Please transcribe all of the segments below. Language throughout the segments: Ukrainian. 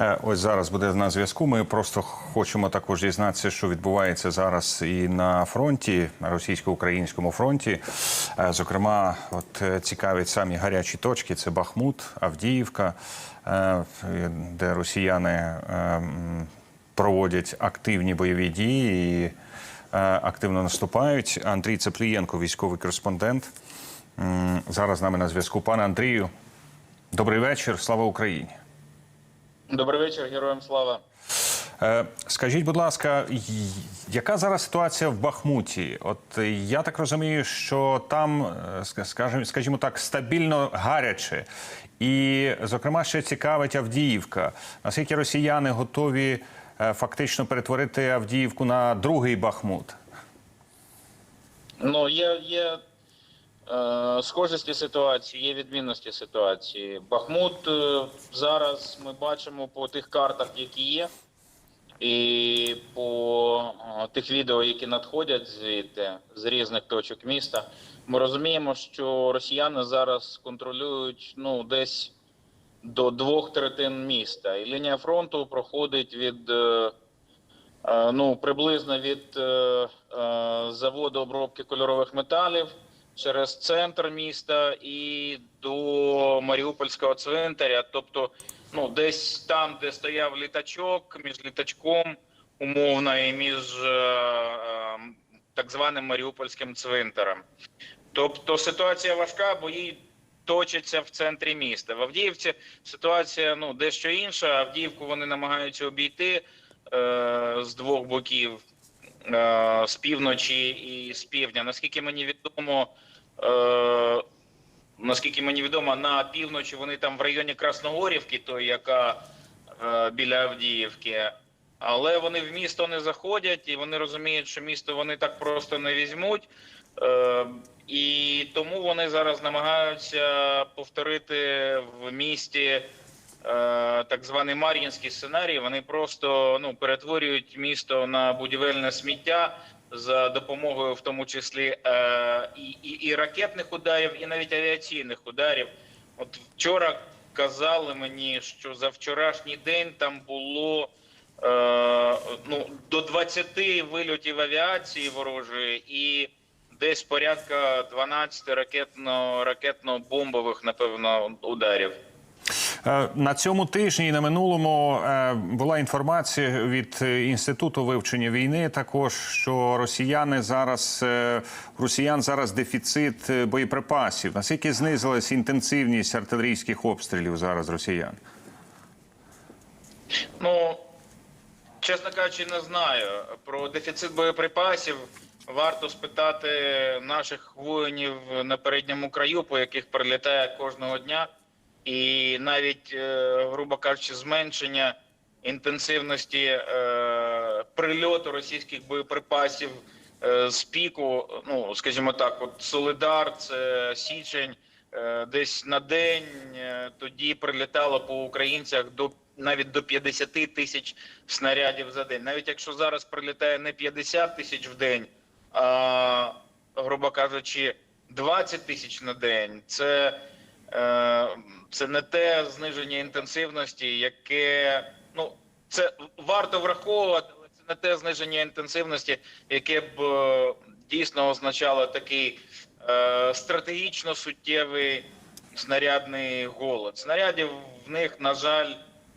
Е, Ось зараз буде на зв'язку. Ми просто хочемо також дізнатися, що відбувається зараз і на фронті, на російсько-українському фронті. Е, Зокрема, от е, цікавить самі гарячі точки: це Бахмут, Авдіївка, де росіяни проводять активні бойові дії і активно наступають. Андрій Цеплієнко, військовий кореспондент. Зараз з нами на зв'язку. Пане Андрію, добрий вечір. Слава Україні. Добрий вечір, героям слава. Е, Скажіть, будь ласка, яка зараз ситуація в Бахмуті? От е, я так розумію, що там, е, скажімо, скажімо так, стабільно гаряче. І, зокрема, ще цікавить Авдіївка. Наскільки росіяни готові фактично перетворити Авдіївку на другий Бахмут? Ну, є, є схожості ситуації, є відмінності ситуації. Бахмут е, зараз ми бачимо по тих картах, які є, і по е, тих відео, які надходять звідти з різних точок міста. Ми розуміємо, що росіяни зараз контролюють ну, десь до двох третин міста. І лінія фронту проходить від. е, Е, ну, приблизно від е, е, заводу обробки кольорових металів через центр міста і до Маріупольського цвинтаря. Тобто, ну, десь там, де стояв літачок, між літачком умовно і між е, е, так званим Маріупольським цвинтарем. Тобто ситуація важка, бо їй точаться в центрі міста. В Авдіївці ситуація ну, дещо інша. Авдіївку вони намагаються обійти е, з двох боків, з півночі і з півдня. Наскільки мені відомо, е, наскільки мені відомо, на півночі вони там в районі Красногорівки, той, яка е, біля Авдіївки. Але вони в місто не заходять, і вони розуміють, що місто вони так просто не візьмуть. Е, і тому вони зараз намагаються повторити в місті е, так званий Мар'їнський сценарій. Вони просто ну перетворюють місто на будівельне сміття за допомогою, в тому числі е, і, і, і ракетних ударів, і навіть авіаційних ударів. От вчора казали мені, що за вчорашній день там було е, ну до 20 вильотів авіації ворожої і десь порядка 12 ракетно ракетно-бомбових, напевно, ударів. Е, На цьому тижні і на минулому е, була інформація від інституту вивчення війни. Також що росіяни зараз е, росіян зараз дефіцит боєприпасів. Наскільки знизилась інтенсивність артилерійських обстрілів зараз росіян? Ну, чесно кажучи, не знаю. Про дефіцит боєприпасів варто спитати наших воїнів на передньому краю, по яких прилітає кожного дня. І навіть, е, грубо кажучи, зменшення інтенсивності е, прильоту російських боєприпасів е, з піку, ну скажімо так, от Солидар, це січень, десь на день тоді прилітало по українцях до навіть до 50 тисяч снарядів за день. Навіть якщо зараз прилітає не 50 тисяч в день, а грубо кажучи, 20 тисяч на день, це це не те зниження інтенсивності, яке ну це варто враховувати, але це не те зниження інтенсивності, яке б е, дійсно означало такий е, стратегічно суттєвий снарядний голод. Снарядів в них, на жаль,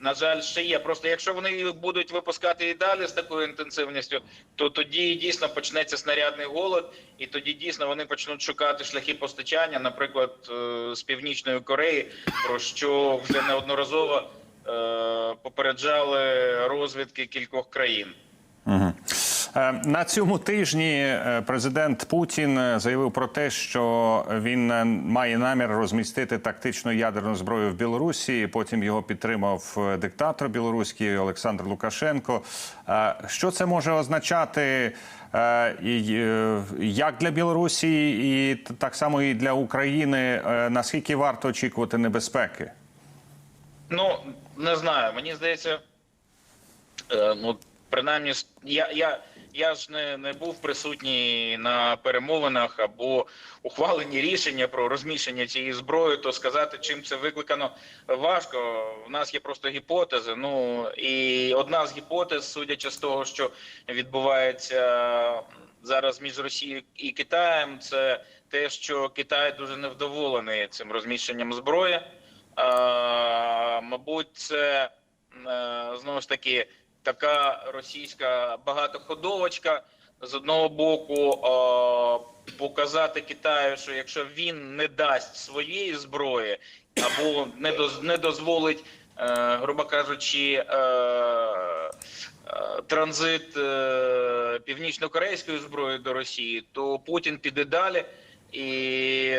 на жаль, ще є. Просто якщо вони будуть випускати і далі з такою інтенсивністю, то тоді дійсно почнеться снарядний голод, і тоді дійсно вони почнуть шукати шляхи постачання, наприклад, е, з північної Кореї, про що вже неодноразово е, попереджали розвідки кількох країн. Угу. На цьому тижні е, президент Путін е, заявив про те, що він е, має намір розмістити тактичну ядерну зброю в Білорусі. Потім його підтримав е, диктатор білоруський Олександр Лукашенко. Е, Що це може означати е, е, як для Білорусі, і так само і для України? Е, Наскільки варто очікувати небезпеки? Ну не знаю. Мені здається, е, ну принаймні, я, я, я ж не, не був присутній на перемовинах або ухваленні рішення про розміщення цієї зброї, то сказати, чим це викликано, важко. У нас є просто гіпотези. Ну і одна з гіпотез, судячи з того, що відбувається зараз між Росією і Китаєм, це те, що Китай дуже невдоволений цим розміщенням зброї. А, мабуть, це е, знову ж таки така російська багатоходовочка. З одного боку, е, показати Китаю, що якщо він не дасть своєї зброї або не доз, не дозволить, е, грубо кажучи, е, транзит північно-корейської зброї до Росії, то Путін піде далі і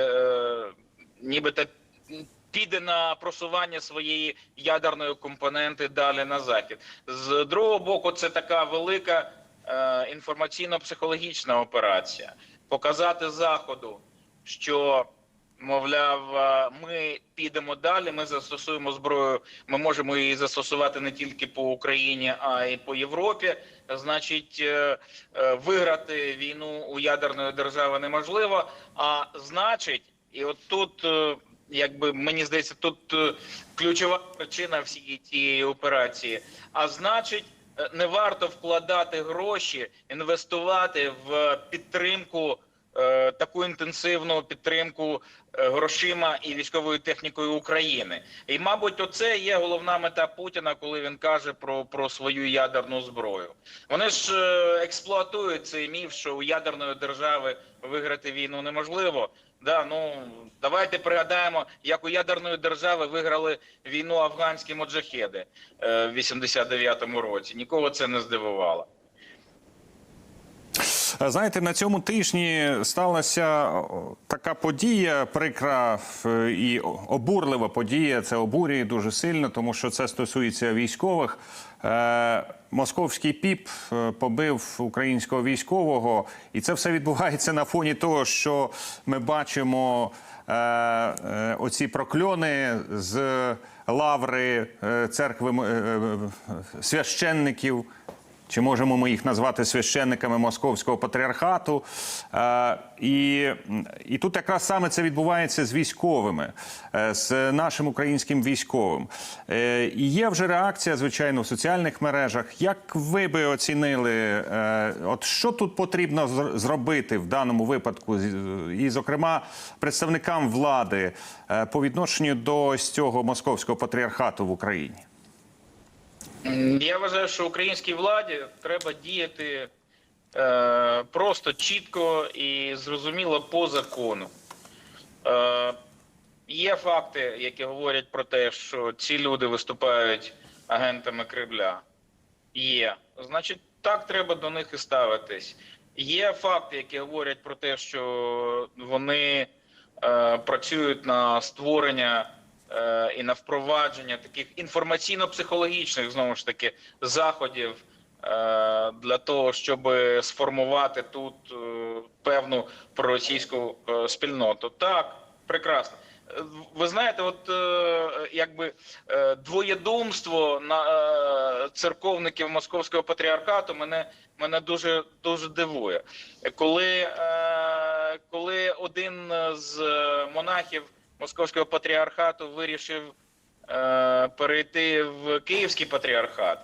нібито піде на просування своєї ядерної компоненти далі на захід. З другого боку, це така велика е, інформаційно-психологічна операція. Показати заходу, що мовляв, е, ми підемо далі. Ми застосуємо зброю. Ми можемо її застосувати не тільки по Україні, а й по Європі. Значить, е, е, виграти війну у ядерної держави неможливо. А значить, і от тут, якби мені здається, тут е, ключова причина всієї цієї операції. А значить, е, не варто вкладати гроші, інвестувати в підтримку. е, Таку інтенсивну підтримку грошима і військовою технікою України, і мабуть, оце є головна мета Путіна, коли він каже про, про свою ядерну зброю. Вони ж експлуатують цей міф, що у ядерної держави виграти війну неможливо. Да, ну давайте пригадаємо, як у ядерної держави виграли війну афганські моджахеди е, в 89-му році. Нікого це не здивувало. Е, Знаєте, на цьому тижні сталася така подія, прикра е, і обурлива подія. Це обурює дуже сильно, тому що це стосується військових. Е, Московський піп е, побив українського військового, і це все відбувається на фоні того, що ми бачимо е, оці прокльони з лаври церкви священників. Чи можемо ми їх назвати священниками московського патріархату? Е, і, і тут якраз саме це відбувається з військовими, е, з нашим українським військовим. Е, і є вже реакція, звичайно, в соціальних мережах. Як ви би оцінили, от що тут потрібно зр- зробити в даному випадку, і, зокрема, представникам влади по відношенню до ось цього московського патріархату в Україні? Я вважаю, що українській владі треба діяти е, просто чітко і зрозуміло по закону. Е, є факти, які говорять про те, що ці люди виступають агентами Кремля. Є. Значить, так треба до них і ставитись. Є факти, які говорять про те, що вони е, працюють на створення і на впровадження таких інформаційно-психологічних знову ж таки заходів е, для того, щоб сформувати тут е, певну проросійську е, спільноту. Так, прекрасно. Е, Ви знаєте, от е, якби е, двоєдумство на е, церковників московського патріархату мене мене дуже дуже дивує. Коли, е, коли один з монахів московського патріархату вирішив е, перейти в Київський патріархат.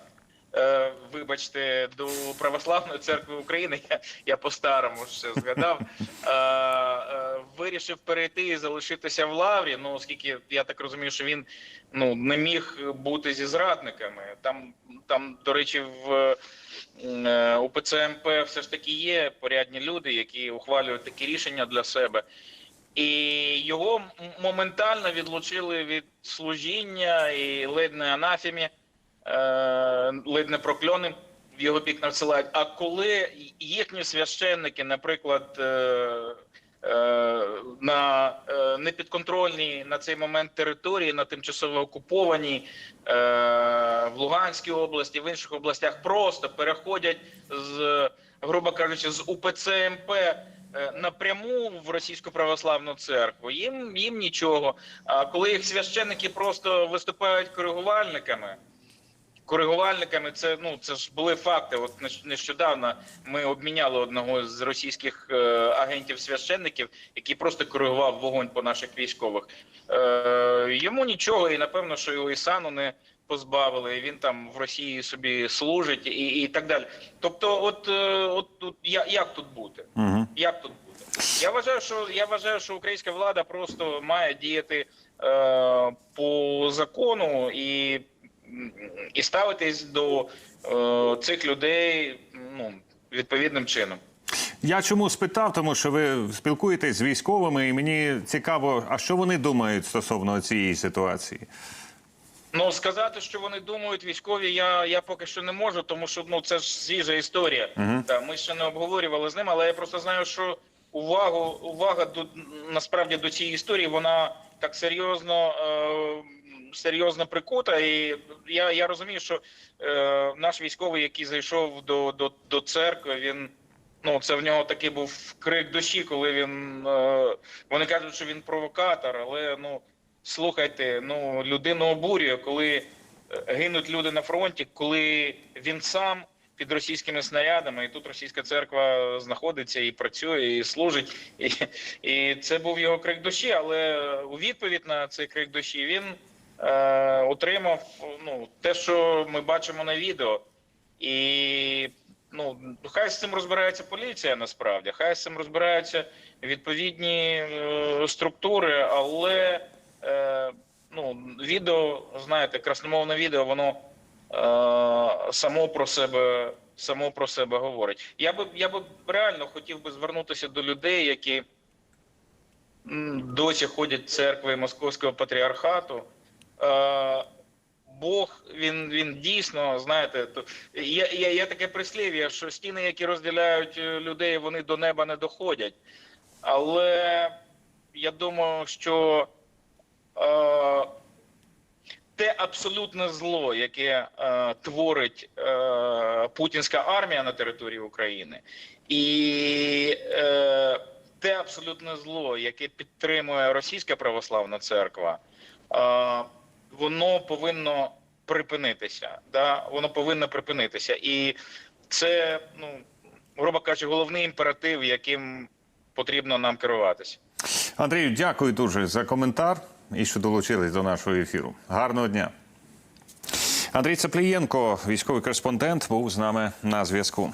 Е, Вибачте, до православної церкви України я, я по-старому ще згадав. Е, е, вирішив перейти і залишитися в лаврі. Ну, оскільки я так розумію, що він ну не міг бути зі зрадниками. Там, там до речі, в е, УПЦ МП все ж таки є порядні люди, які ухвалюють такі рішення для себе. І його моментально відлучили від служіння і ледь не анафемі, е, ледь не прокльони в його бік надсилають. А коли їхні священники, наприклад, е, е, на непідконтрольній на цей момент території, на тимчасово окупованій в Луганській області, в інших областях, просто переходять з, грубо кажучи, з УПЦ МП напряму в російську православну церкву. Їм їм нічого. А коли їх священники просто виступають коригувальниками. коригувальниками. Це ну це ж були факти. От нещ- нещодавно ми обміняли одного з російських е, агентів священників, який просто коригував вогонь по наших військових. Е, йому нічого, і напевно, що його і сану не позбавили. і Він там в Росії собі служить і, і так далі. Тобто, от, е, от тут я, як тут бути? Угу. Як тут бути? Я вважаю, що я вважаю, що українська влада просто має діяти е, по закону і, і ставитись до е, цих людей ну, відповідним чином. Я чому спитав, тому що ви спілкуєтесь з військовими, і мені цікаво, а що вони думають стосовно цієї ситуації? Ну сказати, що вони думають військові, я, я поки що не можу, тому що ну це ж свіжа історія. Мгм. Та, ми ще не обговорювали з ним, але я просто знаю, що увагу, увага до насправді до цієї історії вона так серйозно, е, серйозно прикута. І я, я розумію, що е, наш військовий, який зайшов до, до, до церкви, він. Ну, це в нього такий був крик душі, коли він. Е, вони кажуть, що він провокатор, але ну слухайте, ну людину обурює, коли е, гинуть люди на фронті, коли він сам під російськими снарядами, і тут російська церква знаходиться і працює, і служить. І, і це був його крик душі. Але у відповідь на цей крик душі він е, отримав ну, те, що ми бачимо на відео. І ну хай з цим розбирається поліція насправді, хай з цим розбираються відповідні е, структури, але е, ну відео, знаєте, красномовне відео, воно е, само про себе само про себе говорить. Я би я би реально хотів би звернутися до людей, які досі ходять церкви Московського патріархату. Е, Бог він він дійсно знаєте, то є, є, є таке прислів'я, що стіни, які розділяють е, людей, вони до неба не доходять. Але я думаю, що те абсолютне зло, яке е, творить е, путінська армія на території України, і е, те абсолютне зло, яке підтримує Російська православна церква. Е, воно повинно припинитися. Да? Воно повинно припинитися. І це, ну, грубо кажучи, головний імператив, яким потрібно нам керуватися. Андрію, дякую дуже за коментар і що долучились до нашого ефіру. Гарного дня. Андрій Цеплієнко, військовий кореспондент, був з нами на зв'язку.